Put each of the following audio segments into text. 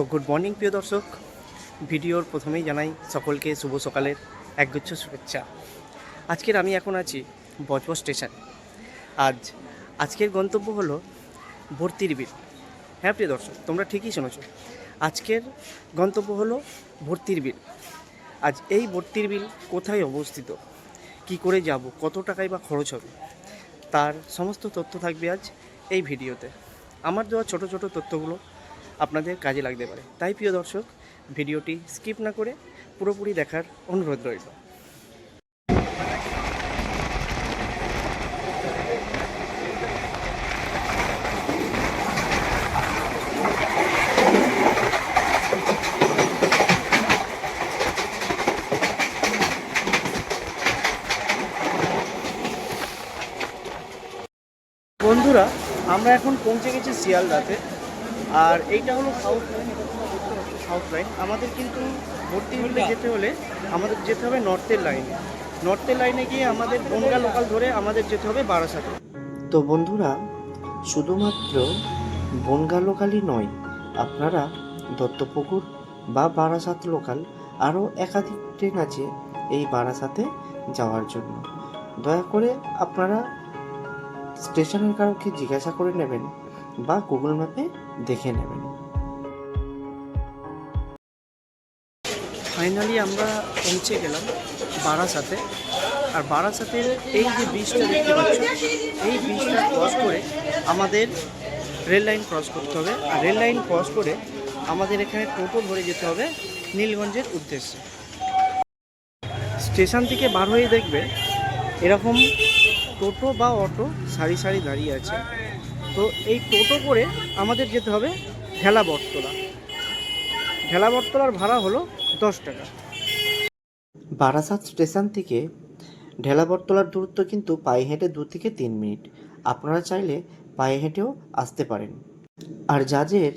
তো good morning প্রিয় দর্শক। ভিডিওর প্রথমেই জানাই সকলকে শুভ সকালের একগুচ্ছ শুভেচ্ছা। আজকের আমি এখন আছি বজবজ স্টেশন। আজ আজকের গন্তব্য হলো ভর্তির বিল। হ্যাঁ প্রিয় দর্শক, তোমরা ঠিকই শুনেছ। আজকের গন্তব্য হলো ভর্তির বিল। আজ এই ভর্তির বিল কোথায় অবস্থিত? কি করে যাব? কত টাকায় বা খরচ হবে? তার সমস্ত তথ্য থাকবে আজ এই ভিডিওতে। আমার দেওয়া ছোট ছোট তথ্যগুলো আপনাদের কাজে লাগতে পারে। তাই প্রিয় দর্শক, ভিডিওটি স্কিপ না করে পুরোপুরি দেখার অনুরোধ রইল। বন্ধুরা, আমরা এখন পৌঁছে গেছি শিয়ালদাতে। আর এইটা হলো সাউথ লাইন এটা সাউথ লাইন আমাদের কিন্তু ভর্তি হলে যেতে হলে আমাদের যেতে হবে নর্থের লাইনে নর্থের লাইনে গিয়ে আমাদের বনগা লোকাল ধরে আমাদের যেতে হবে বারাসাতে তো বন্ধুরা, শুধুমাত্র বনগা লোকালই নয়, আপনারা দত্তপুকুর বা বারাসাত লোকাল আরও একাধিক ট্রেন আছে এই বারাসাতে যাওয়ার জন্য। দয়া করে আপনারা স্টেশনের কারোকে জিজ্ঞাসা করে নেবেন বা গুগল ম্যাপে দেখে নেবেন। ফাইনালি আমরা পৌঁছে গেলাম বারাসাতে। আর বারাসাতের এই যে ব্রিজটা দেখতে পাচ্ছ, এই ব্রিজটা ক্রস করে আমাদের রেল লাইন ক্রস করতে হবে। আর রেল লাইন ক্রস করে আমাদের এখানে টোটো ধরে যেতে হবে নীলগঞ্জের উদ্দেশ্যে। স্টেশন থেকে বার হয়ে দেখবে এরকম টোটো বা অটো সারি সারি দাঁড়িয়ে আছে। তো এই টোটো করে আমাদের যেতে হবে ঢেলা বটতলা। ঢেলা বটতলার ভাড়া হলো দশ টাকা। বারাসাত স্টেশন থেকে ঢেলাবরতলার দূরত্ব কিন্তু পায়ে হেঁটে দু থেকে তিন মিনিট। আপনারা চাইলে পায়ে হেঁটেও আসতে পারেন। আর যাদের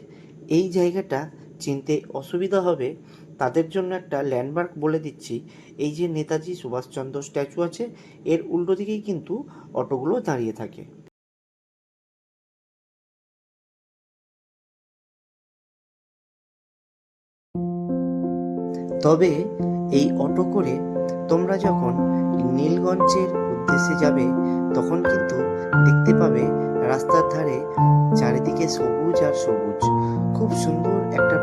এই জায়গাটা চিনতে অসুবিধা হবে, তাদের জন্য একটা ল্যান্ডমার্ক বলে দিচ্ছি। এই যে নেতাজি সুভাষচন্দ্র স্ট্যাচু আছে, এর উল্টো দিকেই কিন্তু অটোগুলো দাঁড়িয়ে থাকে। তবে এই অটো করে তোমরা যখন নীলগঞ্জের উদ্দেশ্যে যাবে, তখন কিন্তু দেখতে পাবে রাস্তার ধারে চারিদিকে সবুজ আর সবুজ। খুব সুন্দর একটা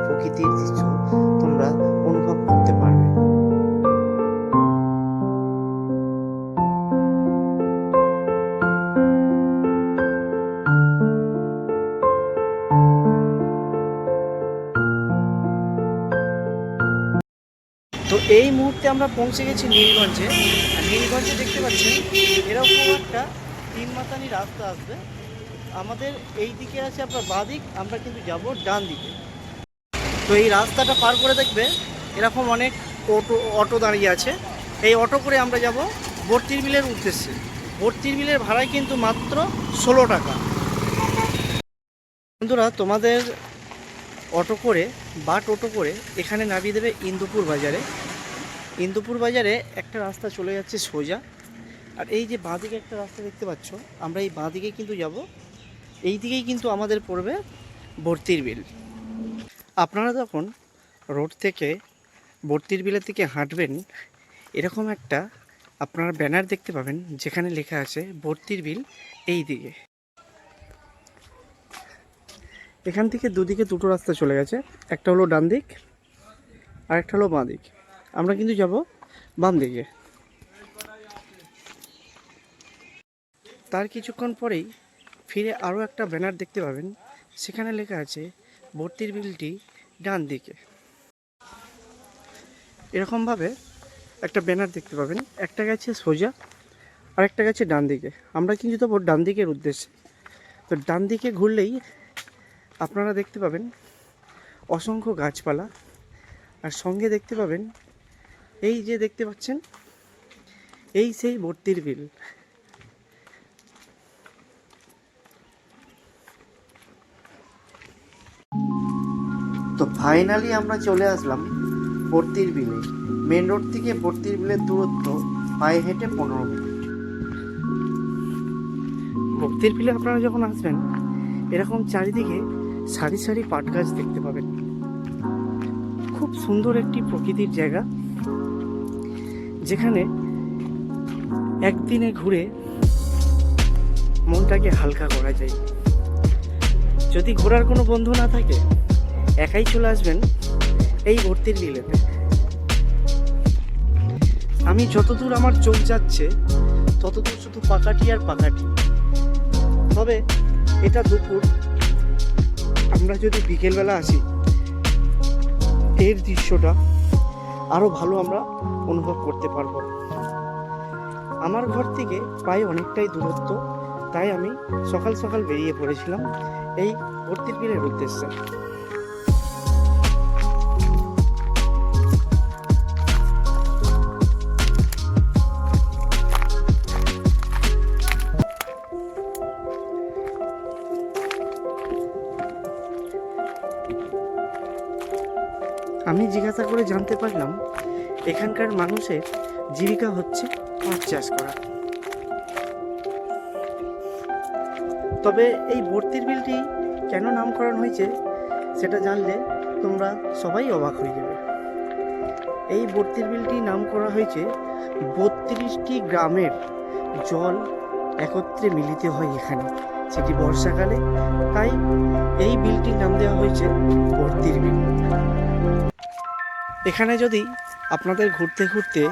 এই মুহূর্তে আমরা পৌঁছে গেছি নীলগঞ্জে। নীলগঞ্জে দেখতে পাচ্ছেন, এরকম একটা তিন মাতানি রাস্তা আসবে। আমাদের এই দিকে আছে আপনার বাঁ দিক আমরা কিন্তু যাব ডান দিকে। তো এই রাস্তাটা পার করে দেখবে, এরকম অনেক অটো অটো দাঁড়িয়ে আছে। এই অটো করে আমরা যাব ভর্তির মিলের উদ্দেশ্যে। ভর্তির মিলের ভাড়াই কিন্তু মাত্র ষোলো টাকা। বন্ধুরা, তোমাদের অটো করে বা টোটো করে এখানে নামিয়ে দেবে ইন্দুপুর বাজারে। ইন্দুপুর বাজারে একটা রাস্তা চলে যাচ্ছে সোজা। আর এই যে বাঁদিকে একটা রাস্তা দেখতে পাচ্ছ, আমরা এই বাঁদিকে কিন্তু যাব। এই দিকেই কিন্তু আমাদের পড়বে ভর্তির বিল। আপনারা যখন রোড থেকে ভর্তির বিলের দিকে হাঁটবেন, এরকম একটা আপনারা ব্যানার দেখতে পাবেন, যেখানে লেখা আছে, ভর্তির বিল এই দিকে। এখান থেকে দুদিকে দুটো রাস্তা চলে গেছে। একটা হলো ডান দিক আর একটা হলো বাঁ দিক। আমরা কিন্তু যাব বাম দিকে। তার কিছুক্ষণ পরেই ফিরে আরও একটা ব্যানার দেখতে পাবেন। সেখানে লেখা আছে, ভর্তির বিলটি ডান দিকে। এরকমভাবে একটা ব্যানার দেখতে পাবেন। একটা গেছে সোজা আর একটা গেছে ডান দিকে। আমরা কিন্তু যাব ডান দিকের উদ্দেশ্যে। তো ডান দিকে ঘুরলেই আপনারা দেখতে পাবেন অসংখ্য গাছপালা। আর সঙ্গে দেখতে পাবেন এই যে দেখতে পাচ্ছেন এই সেই ভর্তির বিল। তো ফাইনালি আমরা চলে আসলাম ভর্তির বিলে। মেন রোড থেকে ভর্তির বিলের দূরত্ব পায়ে হেঁটে পনেরো মিনিট। ভর্তির বিলে আপনারা যখন আসবেন এরকম চারিদিকে সারি সারি পাট গাছ দেখতে পাবেন। খুব সুন্দর একটি প্রকৃতির জায়গা। যেখানে একদিনে ঘুরে মনটাকে হালকা করা যায়। যদি ঘোরার কোনো বন্ধু না থাকে, একাই চলে আসবেন এই ভর্তির বিলেতে আমি যতদূর আমার চোখ যাচ্ছে, ততদূর শুধু পাকাটি আর পাকাটি। তবে এটা দুপুর, আমরা যদি বিকেলবেলা আসি, এর দৃশ্যটা আরও ভালো আমরা অনুভব করতে পারব। আমার ঘর থেকে প্রায় অনেকটাই দূরত্ব, তাই আমি সকাল সকাল বেরিয়ে পড়েছিলাম এই ভর্তির বিলের উদ্দেশ্যে। আমি জিজ্ঞাসা করে জানতে পারলাম, এখানকার মানুষের জীবিকা হচ্ছে মাছ চাষ করা। তবে এই ভর্তির বিলটি কেন নামকরণ হয়েছে, সেটা জানলে তোমরা সবাই অবাক হয়ে যাবে। এই ভর্তির বিলটি নাম করা হয়েছে বত্রিশটি গ্রামের জল একত্রে মিলিত হয় এখানে। সেটি বর্ষাকালে, তাই এই বিলটির নাম দেওয়া হয়েছে ভর্তির বিল। এখানে যদি আপনাদের ঘুরতে ঘুরতে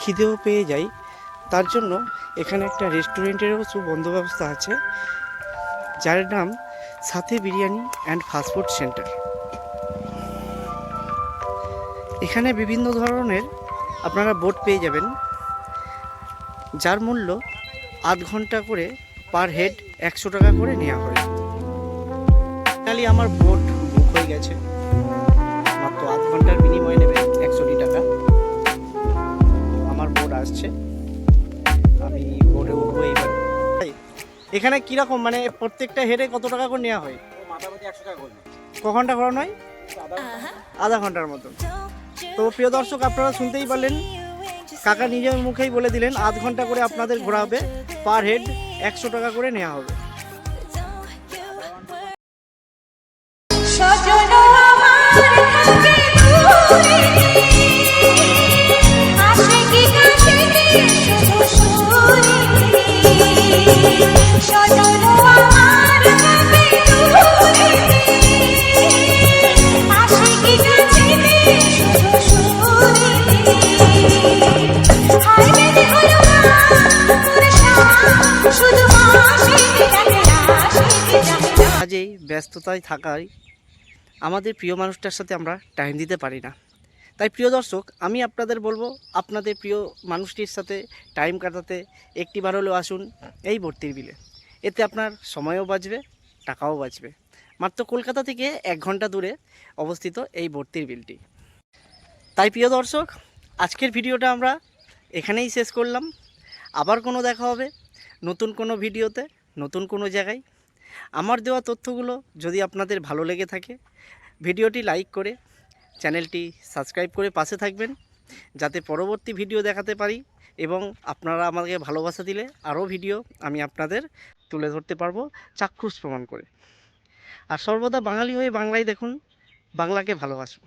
খিদেও পেয়ে যাই, তার জন্য এখানে একটা রেস্টুরেন্টেরও সুবন্ধ ব্যবস্থা আছে, যার নাম সাথে বিরিয়ানি অ্যান্ড ফাস্টফুড সেন্টার। এখানে বিভিন্ন ধরনের আপনারা বোট পেয়ে যাবেন, যার মূল্য আধ ঘণ্টা করে পার হেড একশো টাকা করে নেওয়া হয়। ফাইনালি আমার বোট বুক হয়ে গেছে। মাত্র আধ ঘণ্টার বিনিময়ে এখানে কীরকম মানে প্রত্যেকটা হেডে কত টাকা করে নেওয়া হয়? ক ঘণ্টা করানো হয়? আধা ঘণ্টার মতো। তো প্রিয় দর্শক আপনারা শুনতেই পারলেন কাকা নিজের মুখেই বলে দিলেন আধ ঘণ্টা করে আপনাদের ঘোরা হবে পার হেড একশো টাকা করে নেওয়া হবে। ব্যস্ততায় থাকায় আমাদের প্রিয় মানুষটার সাথে আমরা টাইম দিতে পারি না। তাই প্রিয় দর্শক, আমি আপনাদের বলব, আপনাদের প্রিয় মানুষটির সাথে টাইম কাটাতে একটিবার হলেও আসুন এই ভর্তির বিলে। এতে আপনার সময়ও বাঁচবে, টাকাও বাঁচবে। মাত্র কলকাতা থেকে এক ঘণ্টা দূরে অবস্থিত এই ভর্তির বিলটি। তাই প্রিয় দর্শক, আজকের ভিডিওটা আমরা এখানেই শেষ করলাম। আবার কোনো দেখা হবে নতুন কোনো ভিডিওতে, নতুন কোনো জায়গায়। আমার দেওয়া তথ্যগুলো যদি আপনাদের ভালো লেগে থাকে, ভিডিওটি লাইক করে চ্যানেলটি সাবস্ক্রাইব করে পাশে থাকবেন, যাতে পরবর্তী ভিডিও দেখাতে পারি এবং আপনারা আমাকে ভালোবাসা দিলে আরও ভিডিও আমি আপনাদের তুলে ধরতে পারব চাক্ষুষ প্রমাণ করে। আর সর্বদা বাঙালি হয়ে বাংলায় দেখুন, বাংলাকে ভালোবাসুন।